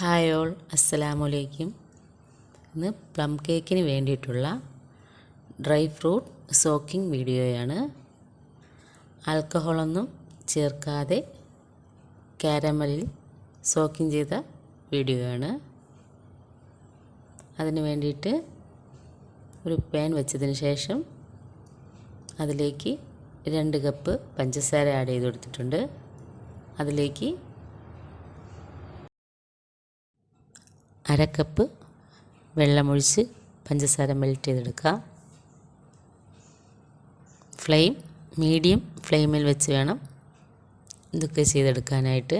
Hi all അസ്സലാമലൈക്കും ഇന്ന് plum കേക്കിന് വേണ്ടിയിട്ടുള്ള ഡ്രൈ ഫ്രൂട്ട് സോക്കിംഗ് വീഡിയോയാണ്. ആൽക്കഹോളൊന്നും ചേർക്കാതെ കാരമലിൽ സോക്കിംഗ് ചെയ്ത വീഡിയോയാണ്. അതിന് വേണ്ടിയിട്ട് ഒരു പാൻ വെച്ചതിന് ശേഷം അതിലേക്ക് രണ്ട് കപ്പ് പഞ്ചസാര ആഡ് ചെയ്ത് കൊടുത്തിട്ടുണ്ട്. അതിലേക്ക് അര കപ്പ് വെള്ളമൊഴിച്ച് പഞ്ചസാര മെൽറ്റ് ചെയ്തെടുക്കുക. ഫ്ലെയിം മീഡിയം ഫ്ലെയിമിൽ വെച്ച് വേണം ഇതൊക്കെ ചെയ്തെടുക്കാനായിട്ട്.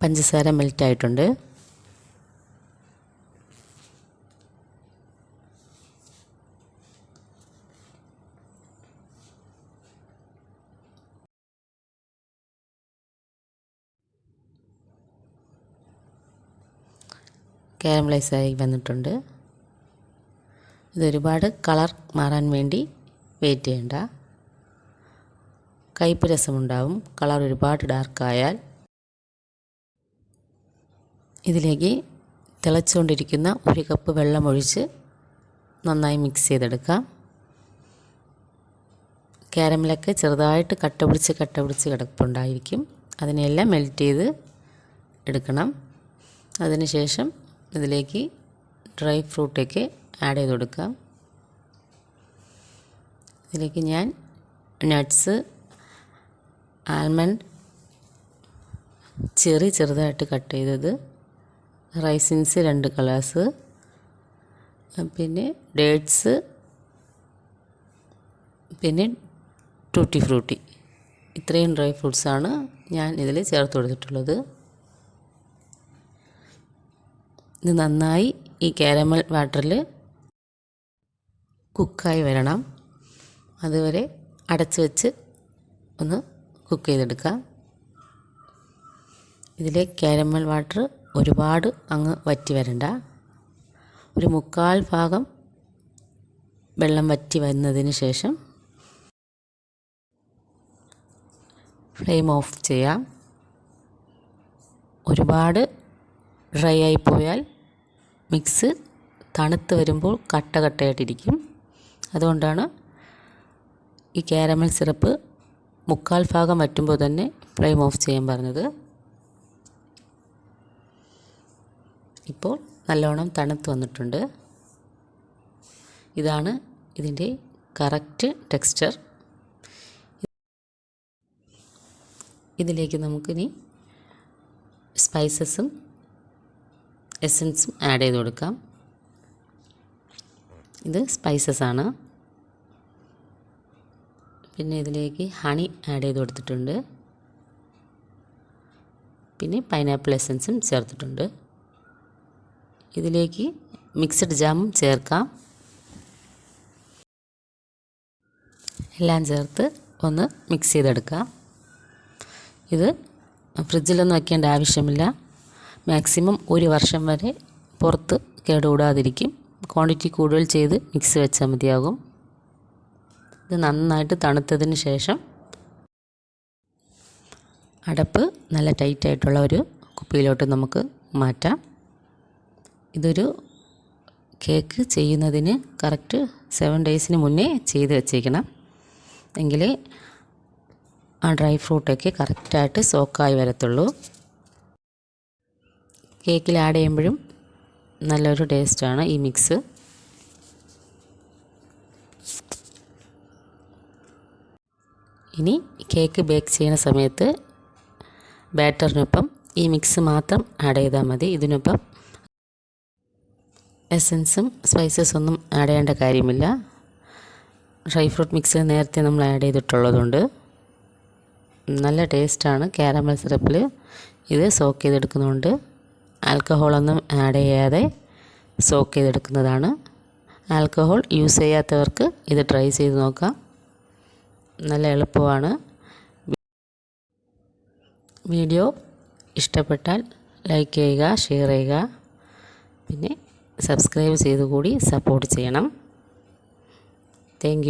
പഞ്ചസാര മെൽറ്റായിട്ടുണ്ട് കാരമലൈസായി വന്നിട്ടുണ്ട്. ഇതൊരുപാട് കളർ മാറാൻ വേണ്ടി വെയിറ്റ് ചെയ്യണ്ട. കയ്പ് രസമുണ്ടാവും. കളർ ഒരുപാട് ഡാർക്കായാൽ ഇതിലേക്ക് തിളച്ചുകൊണ്ടിരിക്കുന്ന ഒരു കപ്പ് വെള്ളം ഒഴിച്ച് നന്നായി മിക്സ് ചെയ്തെടുക്കാം. ക്യാരമലൊക്കെ ചെറുതായിട്ട് കട്ട പിടിച്ച് കട്ട പിടിച്ച് കിടപ്പുണ്ടായിരിക്കും. അതിനെല്ലാം മെൽറ്റ് ചെയ്ത് എടുക്കണം. അതിനുശേഷം ഇതിലേക്ക് ഡ്രൈ ഫ്രൂട്ടൊക്കെ ആഡ് ചെയ്ത് കൊടുക്കാം. ഇതിലേക്ക് ഞാൻ നട്ട്സ് ആൽമണ്ട് ചെറി ചെറുതായിട്ട് കട്ട് ചെയ്തത് റൈസിൻസ് രണ്ട് കളേഴ്സ് പിന്നെ ഡേറ്റ്സ് പിന്നെ ടൂട്ടി ഫ്രൂട്ടി. ഇത്രയും ഡ്രൈ ഫ്രൂട്ട്സാണ് ഞാൻ ഇതിൽ ചേർത്ത് കൊടുത്തിട്ടുള്ളത്. ഇത് നന്നായി ഈ കാരമൽ വാട്ടറിൽ കുക്കായി വരണം. അതുവരെ അടച്ച് വെച്ച് ഒന്ന് കുക്ക് ചെയ്തെടുക്കാം. ഇതിലെ കാരമൽ വാട്ടർ ഒരുപാട് അങ്ങ് വറ്റി വരണ്ട. ഒരു മുക്കാൽ ഭാഗം വെള്ളം വറ്റി വരുന്നതിന് ശേഷം ഫ്ലെയിം ഓഫ് ചെയ്യാം. ഒരുപാട് ഡ്രൈ ആയിപ്പോയാൽ പോയാൽ മിക്സ് തണുത്ത് വരുമ്പോൾ കട്ട കട്ടയായിട്ടിരിക്കും. അതുകൊണ്ടാണ് ഈ കാരമൽ സിറപ്പ് മുക്കാൽ ഭാഗം വറ്റുമ്പോൾ തന്നെ ഫ്ലെയിം ഓഫ് ചെയ്യാൻ പറഞ്ഞത്. ഇപ്പോൾ നല്ലോണം തണുത്ത് വന്നിട്ടുണ്ട്. ഇതാണ് ഇതിന്റെ കറക്റ്റ് ടെക്സ്ചർ. ഇതിലേക്ക് നമുക്കിനി സ്പൈസസും എസൻസും ആഡ് ചെയ്ത് കൊടുക്കാം. ഇത് സ്പൈസസ് ആണ്. പിന്നെ ഇതിലേക്ക് ഹണി ആഡ് ചെയ്ത് കൊടുത്തിട്ടുണ്ട്. പിന്നെ പൈനാപ്പിൾ എസൻസും ചേർത്തിട്ടുണ്ട്. ഇതിലേക്ക് മിക്സഡ് ജാമും ചേർക്കാം. എല്ലാം ചേർത്ത് ഒന്ന് മിക്സ് ചെയ്തെടുക്കാം. ഇത് ഫ്രിഡ്ജിലൊന്നും വയ്ക്കേണ്ട ആവശ്യമില്ല. മാക്സിമം ഒരു വർഷം വരെ പുറത്ത് കേടുകൂടാതിരിക്കും. ക്വാണ്ടിറ്റി കൂടുതൽ ചെയ്ത് മിക്സ് വെച്ചാൽ മതിയാകും. ഇത് നന്നായിട്ട് തണുത്തതിന് ശേഷം അടപ്പ് നല്ല ടൈറ്റായിട്ടുള്ള ഒരു കുപ്പിയിലോട്ട് നമുക്ക് മാറ്റാം. ഇതൊരു കേക്ക് ചെയ്യുന്നതിന് കറക്റ്റ് സെവൻ ഡേയ്സിന് മുന്നേ ചെയ്ത് വെച്ചേക്കണം. എങ്കിലേ ആ ഡ്രൈ ഫ്രൂട്ടൊക്കെ കറക്റ്റായിട്ട് സോക്കായി വരത്തുള്ളൂ. കേക്കിൽ ആഡ് ചെയ്യുമ്പോഴും നല്ലൊരു ടേസ്റ്റാണ് ഈ മിക്സ്. ഇനി കേക്ക് ബേക്ക് ചെയ്യുന്ന സമയത്ത് ബാറ്ററിനൊപ്പം ഈ മിക്സ് മാത്രം ആഡ് ചെയ്താൽ മതി. ഇതിനൊപ്പം എസൻസും സ്പൈസസ് ഒന്നും ആഡ് ചെയ്യേണ്ട കാര്യമില്ല. ഡ്രൈ ഫ്രൂട്ട് മിക്സ് നേരത്തെ നമ്മൾ ആഡ് ചെയ്തിട്ടുള്ളതുകൊണ്ട് നല്ല ടേസ്റ്റാണ്. ക്യാരമൽ സിറപ്പിൽ ഇത് സോക്ക് ചെയ്തെടുക്കുന്നതുകൊണ്ട് ആൽക്കഹോളൊന്നും ആഡ് ചെയ്യാതെ സോക്ക് ചെയ്തെടുക്കുന്നതാണ്. ആൽക്കഹോൾ യൂസ് ചെയ്യാത്തവർക്ക് ഇത് ട്രൈ ചെയ്ത് നോക്കാം. നല്ല എളുപ്പമാണ്. വീഡിയോ ഇഷ്ടപ്പെട്ടാൽ ലൈക്ക് ചെയ്യുക ഷെയർ ചെയ്യുക. പിന്നെ സബ്സ്ക്രൈബ് ചെയ്തുകൂടി സപ്പോർട്ട് ചെയ്യണം. താങ്ക്